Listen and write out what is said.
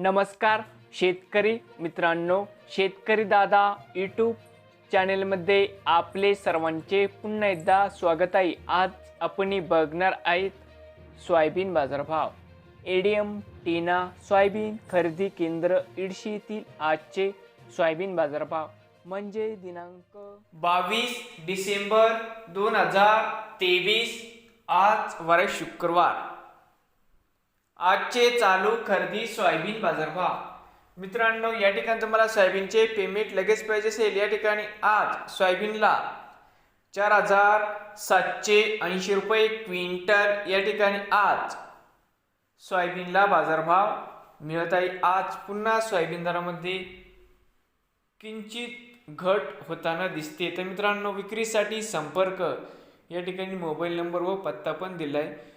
नमस्कार शेतकरी मित्रांनो शेतकरी दादा यूट्यूब चॅनेलमध्ये आपले सर्वांचे पुन्हा एकदा स्वागत आहे. आज आपण बघणार आहेत सोयाबीन बाजारभाव. एडीएम टीना सोयाबीन खरेदी केंद्र इडशी आजचे सोयाबीन बाजारभाव. म्हणजे दिनांक बावीस डिसेंबर दोन हजार तेवीस आज वर शुक्रवार. आजचे चालू खरेदी सोयाबीन बाजारभाव मित्रांनो या ठिकाणी तुम्हाला सोयाबीनचे पेमेंट लगेच पाहिजे असेल. या ठिकाणी आज सोयाबीनला चार हजार सातशे ऐंशी रुपये क्विंटल या ठिकाणी आज सोयाबीनला बाजारभाव मिळत आहे. आज पुन्हा सोयाबीन दरामध्ये किंचित घट होताना दिसते. तर मित्रांनो विक्रीसाठी संपर्क. या ठिकाणी मोबाईल नंबर व पत्ता पण दिला आहे